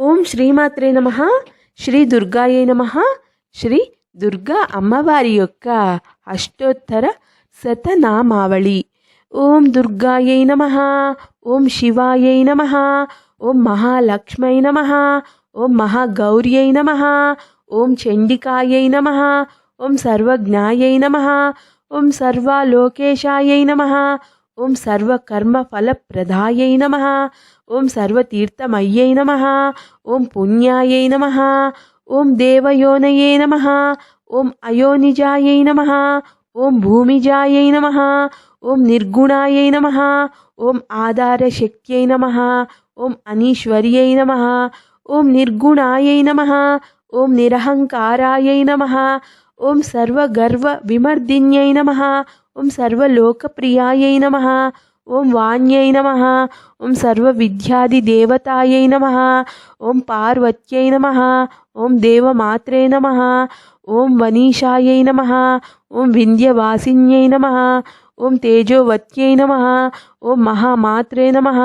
ఓం శ్రీమాత్రే నమ. శ్రీ దుర్గాయే నమ. శ్రీ దుర్గా అమ్మవారి యొక్క అష్టోత్తర శతనామావళి. ఓం దుర్గాయై నమ. ఓం శివాయై నమ. ఓం మహాలక్ష్మై నమ. ఓం మహాగౌర్యై నమ. ఓం చండికాయై నమ. ఓం సర్వజ్ఞాయై నమ. ఓం సర్వలోకేశాయై నమ. ఓం సర్వకర్మఫలప్రదాయై నమ ఓం సర్వతీర్థమయ్యై నమ ఓం పుణ్యాయై నమ ఓం దేవయోనయే నమ ఓం అయోనిజాయై నమ ఓం భూమిజాయై నమ ఓం నిర్గుణాయై నమ ఓం ఆధారశక్త్యై నమ ఓం అనీశ్వర్యై నమ ఓం నిర్గుణాయై నమ ఓం నిరహంకారాయై నమ ॐ सर्वगर्वविमर्दिन्यै नमः ॐ सर्वलोकप्रियायै नमः ॐ वाण्यै नमः ॐ सर्वविद्यादिदेवतायै नमः ॐ पार्वत्यै नमः ओं देवमात्रे नमः ओं वनीषायै नमः ओं विन्द्यवासिन्यै नमः ओं तेजोवत्यै नमः ओं महामात्रे नमः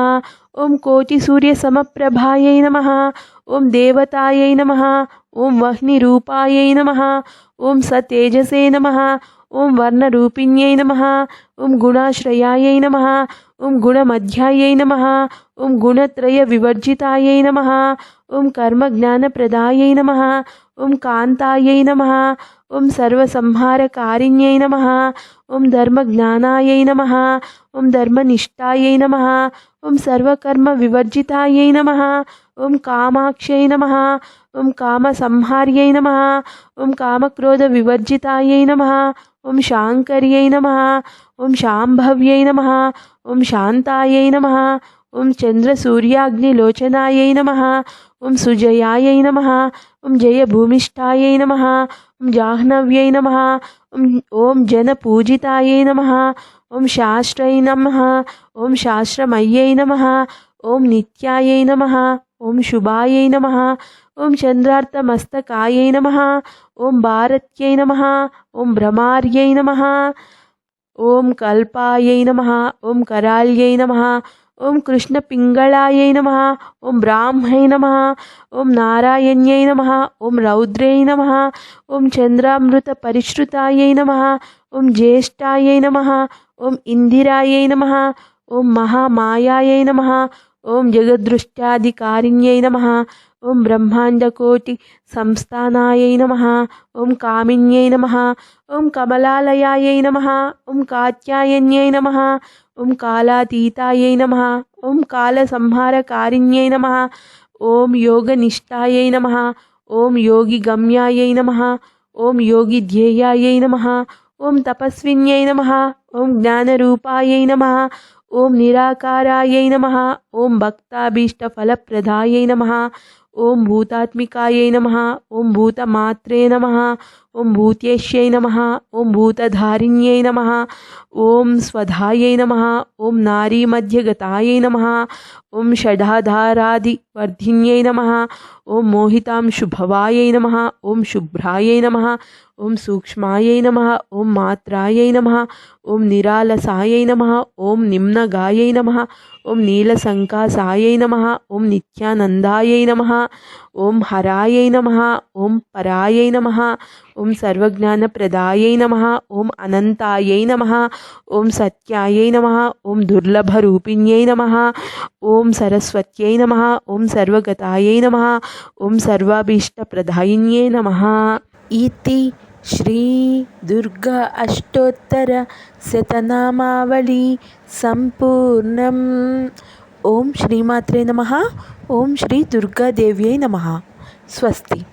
ॐ कोटिसूर्यसमप्रभायै नमः ओं देवतायै नमः ॐ वह्निरूपायै नमः ॐ सतेजसे ओं गुण मध्याय नम ओं गुणाश्रयायै नमः ॐ गुणमध्यायै नमः ॐ गुणत्रयविवर्जितायै नमः ॐ कर्मज्ञानप्रदायै नमः ॐ कान्तायै नमः ॐ सर्वसंहारकारिण्यै नमः ॐ धर्मज्ञानायै नमः ॐ धर्मनिष्ठायै नमः ॐ सर्वकर्मविवर्जितायै नम ओ काम् नम ओं काम संहार्य नम ओं कामक्रोध कामक्रोधविवर्जितायै नम ओं शाङ्कर्यै नम ओं शांताय नम ओं चंद्र सूर्याग्निलोचनाय नम ओं सुजयाय नम ओं जय भूमिष्ठाय नम ओं जाह्नव्य नम ओं जन पूजिताय नम ओं शास्त्र नम ओं शास्त्रमय नम ओं निय नम ఓం శుభాయై నమ ఓం చంద్రార్థమస్తకాయై నమ ఓం భారత్యై నమ ఓం భ్రమార్యై నమ ఓం కల్పాయై నమ ఓం కరాళ్యై నమ ఓం కృష్ణపింగళాయై నమ ఓం బ్రాహ్మై నమ ఓం నారాయణ్యై నమ ఓం రౌద్రై నమ ఓం చంద్రామృత పరిశ్రుతాయై నమ ఓం జ్యేష్ఠాయై నమ ఓం ఇందిరాయై నమ ఓం మహామాయాయై నమ ఓం జగదృష్ట్యాధికారిణ్యై నమ ఓం బ్రహ్మాండకోటి సంస్థానాయై నమ ఓం కామిన్యై నమ ఓం కమలాలయాయై నమ ఓం కాత్యాయన్యై నమ ఓం కాలాతీతాయై నమ ఓం కాలసంహారకారిణ్యై నమ ఓం యోగనిష్టాయై నమ ఓం యోగి యోగిగమ్యాయై నమ ఓం యోగి యోగిధ్యేయాయై నమ ఓం తపస్విన్యై నమ ఓం జ్ఞానరూపాయై నమ ॐ निराकारायै नमः ॐ भक्ताभीष्टफलप्रदायै नमः ओम भूतात्मिकायै नमः ओम भूतमात्रे नमः ओम भूतेश्ये नमः ओम भूतधारिण्ये नमः ओम स्वधाये नमः ओम नारीमध्यगतायै नमः ओम षडाधाराधिवर्धिन्यै नमः ओम मोहितां शुभवाये नमः ओम शुभ्राये नमः ओम सूक्ष्माये नमः ओम मात्राये नमः ओम निरालसाये नमः ओम निम्नगाये नमः ओम नीलसंकासाय नमः ओम नित्यानंदाय नमः ओम हराय नमः ओम पराय नमः ओम सर्वज्ञानप्रदाय नमः ओम अनंताय नमः ओम सत्याय नमः ओम दुर्लभरूपिण्यै नमः ओम सरस्वत्यै नमः ओम सर्वगताय नमः ओम सर्वाभीष्टप्रदायिन्ये नमः इति శ్రీ దుర్గా అష్టోత్తర శతనామావళి సంపూర్ణం. ఓం శ్రీమాత్రే నమ. ఓం శ్రీ దుర్గాదేవ్యై నమ. స్వస్తి.